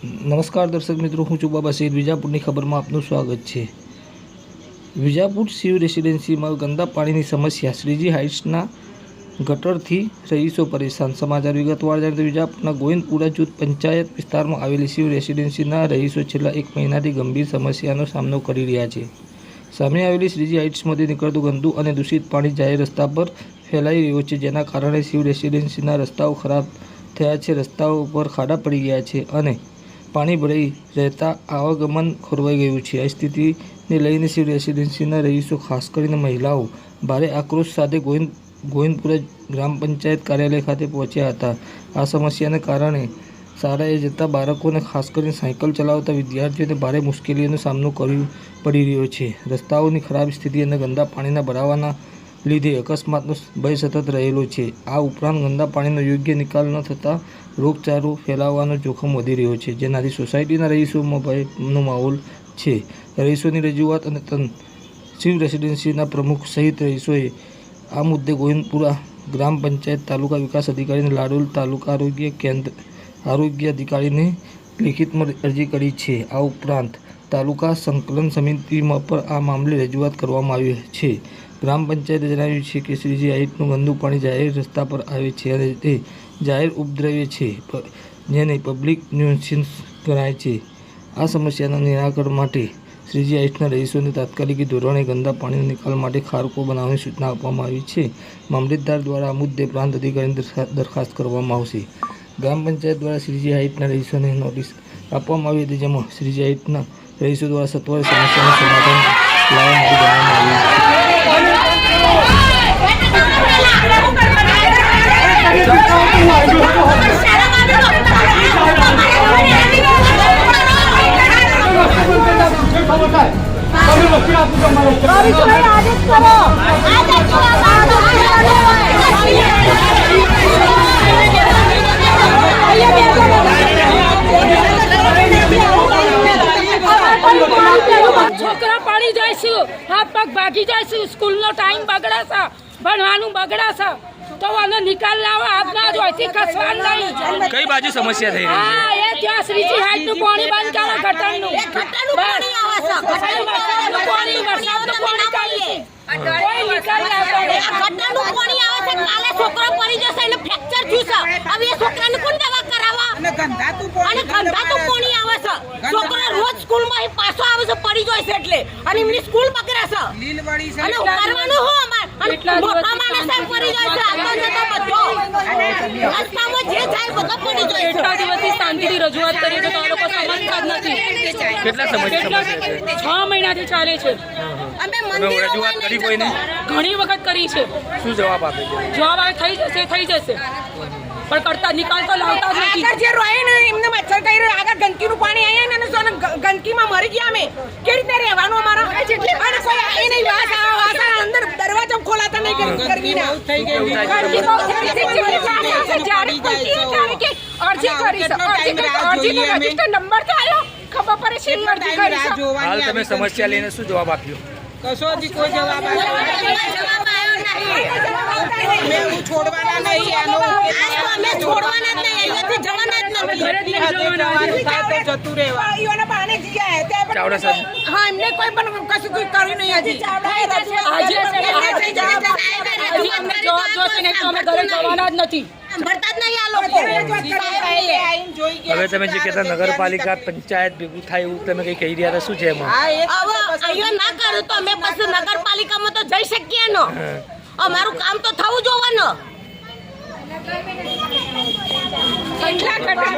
નમસ્કાર દર્શક મિત્રો, હું છું બાબા સૈદ વિજાપુરની ખબરમાં આપનું સ્વાગત છે. વિજાપુર શિવ રેસિડેન્સીમાં ગંદા પાણીની સમસ્યા, શ્રીજી હાઇટ્સના ગટરથી રહીશો પરેશાન. સમાચાર વિગતવાર જાણીએ વિજાપુરના ગોવિંદપુરા જૂથ પંચાયત વિસ્તારમાં આવેલી શિવ રેસિડેન્સીના રહીશો છેલ્લા એક મહિનાથી ગંભીર સમસ્યાનો સામનો કરી રહ્યા છે. સામે આવેલી શ્રીજી હાઇટ્સમાંથી નીકળતું ગંદુ અને દૂષિત પાણી જાહેર રસ્તા પર ફેલાઈ રહ્યું છે, જેના કારણે શિવ રેસિડેન્સીના રસ્તાઓ ખરાબ થયા છે, રસ્તાઓ ઉપર ખાડા પડી ગયા છે અને પાણી ભરાઈ રહેતા આવાગમન ખોરવાઈ ગયું છે. આ સ્થિતિને લઈને શિવ રેસિડેન્સીના રહીશો, ખાસ કરીને મહિલાઓ, ભારે આક્રોશ સાથે ગોવિંદ, ગોવિંદપુરા ગ્રામ પંચાયત કાર્યાલય ખાતે પહોંચ્યા હતા. આ સમસ્યાને કારણે શાળાએ જતા બાળકોને, ખાસ કરીને સાયકલ ચલાવતા વિદ્યાર્થીઓને ભારે મુશ્કેલીઓનો સામનો કરવો પડી રહ્યો છે. રસ્તાઓની ખરાબ સ્થિતિ અને ગંદા પાણીના ભરાવાના લીધે અકસ્માતનો ભય સતત રહેલો છે. આ ઉપરાંત ગંદા પાણીનો યોગ્ય નિકાલ ન થતાં રોગચાળો ફેલાવવાનો જોખમ વધી રહ્યો છે. જેનાથી સોસાયટીના રહીશોમાં ભયનો માહોલ છે. રહીશોની રજૂઆત અને તન શિવ રેસિડેન્સીના પ્રમુખ સહિત રહીશોએ આ મુદ્દે ગોવિંદપુરા ગ્રામ પંચાયત તાલુકા વિકાસ અધિકારીને લાડોલ તાલુકા આરોગ્ય કેન્દ્ર આરોગ્ય અધિકારીને લિખિતમાં અરજી કરી છે. આ ઉપરાંત તાલુકા સંકલન સમિતિમાં પણ આ મામલે રજૂઆત કરવામાં આવી છે. ગ્રામ પંચાયતે જણાવ્યું છે કે શ્રીજી હાઇટનું ગંદુ પાણી જાહેર રસ્તા પર આવે છે અને તે જાહેર ઉપદ્રવ્ય છે જેને પબ્લિક ન્યુસન્સ ગણાય છે. આ સમસ્યાના નિરાકરણ માટે શ્રીજી આઈટના રહીશોને તાત્કાલિક ધોરણે ગંદા પાણીના નિકાલ માટે ખારકો બનાવવાની સૂચના આપવામાં આવી છે. મામલતદાર દ્વારા આ મુદ્દે પ્રાંત અધિકારીની દરખા- દરખાસ્ત કરવામાં આવશે. ગ્રામ પંચાયત દ્વારા શ્રીજી હાઇટના રહીશોને નોટિસ આપવામાં આવી હતી, જેમાં શ્રીજી હાઇટના રહીશો દ્વારા સત્વરે સમસ્યાનું સમાધાન લાવવા માટે જણાવવામાં હાથ પગ ભાગી જઈશું. સ્કૂલનો ટાઈમ બગડાશે. ભણવાનું બગડાશે. તો આનો નિકાલ લાવવા આજના જ હોયથી કસવાન નહીં. કઈ બાજુ સમસ્યા થઈ રહી હા એ ત્યાં શ્રીજી હાઈટનું પાણી બંધ કરો ગટરનું. ગટરનું પાણી છે. વરસાદનું પાણી કોઈ નિકાલ. ગટરનું આવે છે. કાલે છોકરો પડી જશે એને ફ્રેક્ચર થયું છે હવે એ છોકરાને કોણ દવા કરાવવા? અને ગંધાતું પાણી આવે છે. છોકરો રોજ સ્કૂલમાં પાછો આવે છે. પડી છે એટલે. અને એમની સ્કૂલ બગડે છે. લીલવાડી છે અને ઉતારવાનું હો અમાર? અને મોટા દિવસથી માણસે પડી જાય છે. આગળ જતા બધો રસ્તામાં જે થાય બધો પડી જાય એટલા દિવસથી શાંતિથી રજૂઆત કરી તો લોકો સમજતા જ નથી. કેટલા સમય છ? મહિનાથી ચાલે છે. અમે તમે રજૂઆત કરી કોઈને? ઘણી વખત કરી છે. શું જવાબ આપે છે? જવાબ આવે થઈ જશે થઈ જશે. પણ કરતા નિકાલ તો લાવતા જ નથી આગળ જે રોય ને એમને મચ્છર કઈ રહ્યો આગળ ગંદકીનું પાણી આયા ને ગ- ગંદકીમાં મરી ગયા અમે કેવી રીતે રહેવાનું અમારા અને કોઈ આવે નહીં વાસ આવે વાસ અંદર દરવાજો ખોલાતા નહીં અરજી બહુ થઈ છે. ચીમની સામે હશે. જ્યારે ખુલતી હોય કે અરજી કરી છે. અરજી. અરજીનો રજિસ્ટર નંબર તો આયો. ખબર પડે છે એની કરી છે. હાલ તમે સમસ્યા લઈને શું જવાબ આપ્યો કશો હજી કોઈ જવાબ જવાબ આવ્યો નહીં. મેં છોડવાના નહીં એનો અમે છોડવાના જ નહીં અહીંયાથી જવાના જ હા એમને કોઈ પણ કશું કોઈ કર્યું નહીં હજી. આજે આજે હજી જવાબ જોશે નહીં તો અમે ઘરે જવાના જ નથી. ભરતા જ નહીં આ લોકો. હવે તમે જે કહેતા નગરપાલિકા પંચાયત ભેગું થાય એવું તમે કઈ કહી રહ્યા હતા? શું છે એમાં? અહીંયા ના કરું તો અમે પછી નગરપાલિકામાં તો જઈ શકીએ નો અમારું કામ તો થવું જોવાનું. કેટલા કટા